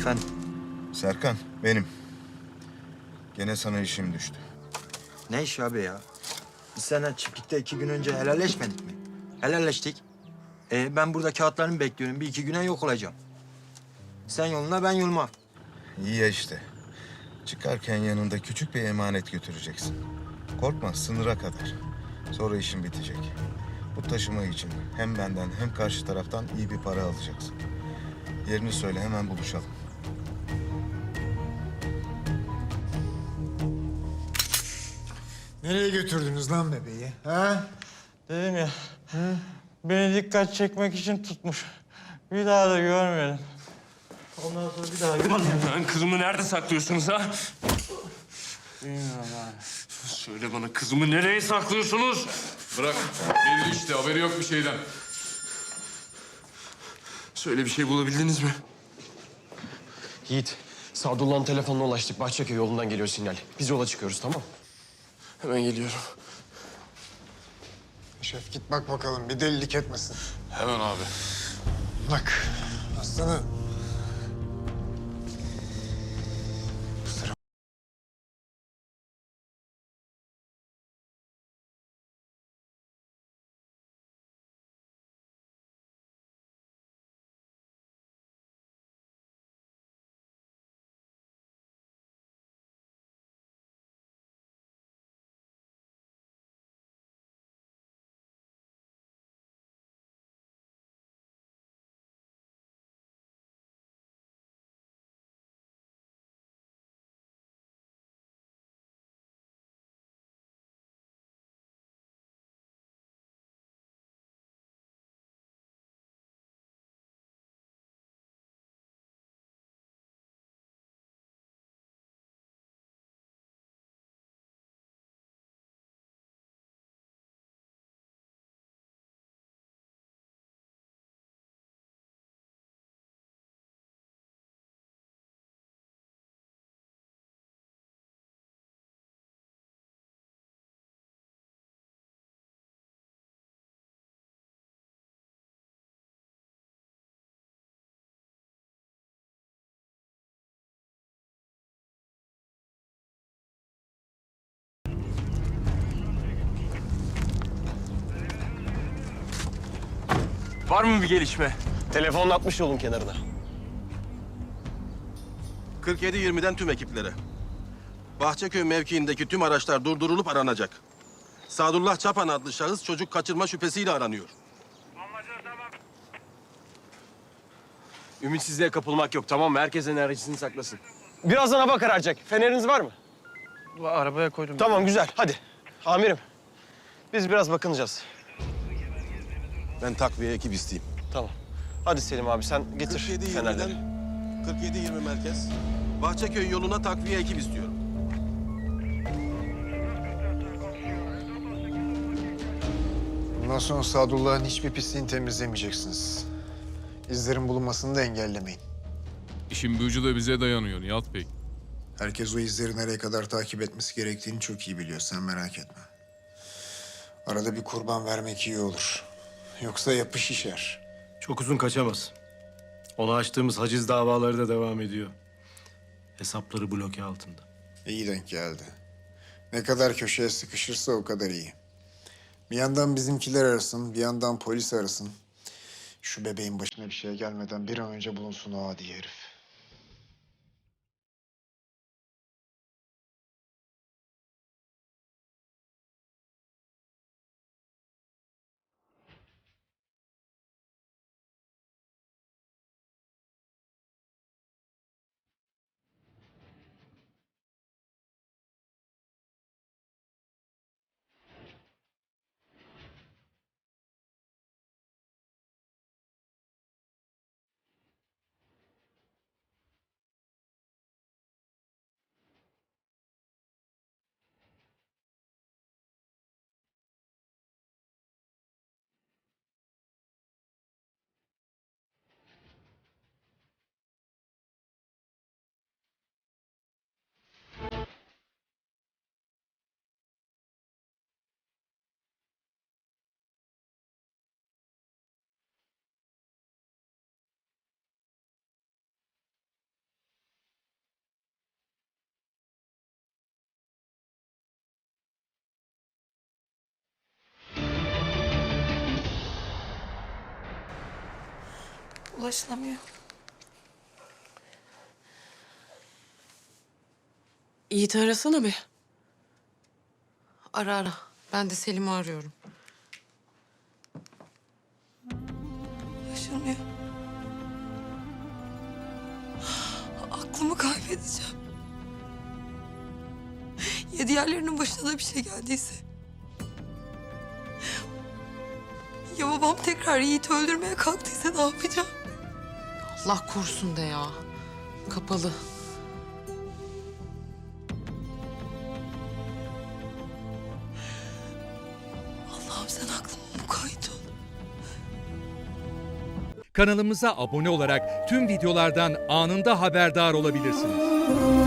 Efendim? Serkan, benim. Gene sana işim düştü. Ne iş abi ya? Biz seninle çiftlikte iki gün önce helalleşmedik mi? Helalleştik. Ee, ben burada kağıtlarımı bekliyorum. Bir iki güne yok olacağım. Sen yoluna ben yoluma. İyi ya işte. Çıkarken yanında küçük bir emanet götüreceksin. Korkma, sınıra kadar. Sonra işin bitecek. Bu taşıma için hem benden hem karşı taraftan iyi bir para alacaksın. Yerini söyle, hemen buluşalım. Nereye götürdünüz lan bebeği? Ha? Dedim ya. Beni dikkat çekmek için tutmuş. Bir daha da görmedim. Ondan sonra bir daha görmedim. Lan kızımı nerede saklıyorsunuz ha? Bilmiyorum abi. Söyle bana kızımı nereye saklıyorsunuz? Bırak. Belli işte haberi yok bir şeyden. Söyle bir şey bulabildiniz mi? Yiğit, Sadullah'ın telefonuna ulaştık. Bahçeköy yolundan geliyor sinyal. Biz yola çıkıyoruz tamam Hemen geliyorum. Şef git bak bakalım bir delilik etmesin. Hemen abi. Bak aslanım. Var mı bir gelişme? Telefonla atmış yolun kenarına. 47-20'den tüm ekiplere. Bahçeköy mevkiindeki tüm araçlar durdurulup aranacak. Sadullah Çapan adlı şahıs çocuk kaçırma şüphesiyle aranıyor. Ümitsizliğe kapılmak yok tamam mı? Herkes enerjisini saklasın. Birazdan hava kararacak. Feneriniz var mı? Arabaya koydum. Tamam güzel hadi. Amirim. Biz biraz bakınacağız. Ben takviye ekip isteyeyim. Tamam. Hadi Selim abi sen getir 47-20'den fenerleri. 47-20 merkez. Bahçeköy yoluna takviye ekip istiyorum. Bundan sonra Sadullah'ın hiçbir pisliğini temizlemeyeceksiniz. İzlerin bulunmasını da engellemeyin. İşin bu ucu da bize dayanıyor Nihat Bey. Herkes o izleri nereye kadar takip etmesi gerektiğini çok iyi biliyor. Sen merak etme. Arada bir kurban vermek iyi olur. Yoksa yapış şişer. Çok uzun kaçamaz. Ona açtığımız haciz davaları da devam ediyor. Hesapları bloke altında. İyi denk geldi. Ne kadar köşeye sıkışırsa o kadar iyi. Bir yandan bizimkiler arasın, bir yandan polis arasın. Şu bebeğin başına bir şey gelmeden bir an önce bulunsun o adi herif. Ulaşılamıyor. Yiğit arasana bir. Ara ara. Ben de Selim'i arıyorum. Yaşamıyor. Aklımı kaybedeceğim. Ya diğerlerinin başına da bir şey geldiyse? Ya babam tekrar Yiğit'i öldürmeye kalktıysa ne yapacağım? Allah korusun de ya. Kapalı. Allah'ım sen aklıma mukayyet ol. Kanalımıza abone olarak tüm videolardan anında haberdar olabilirsiniz.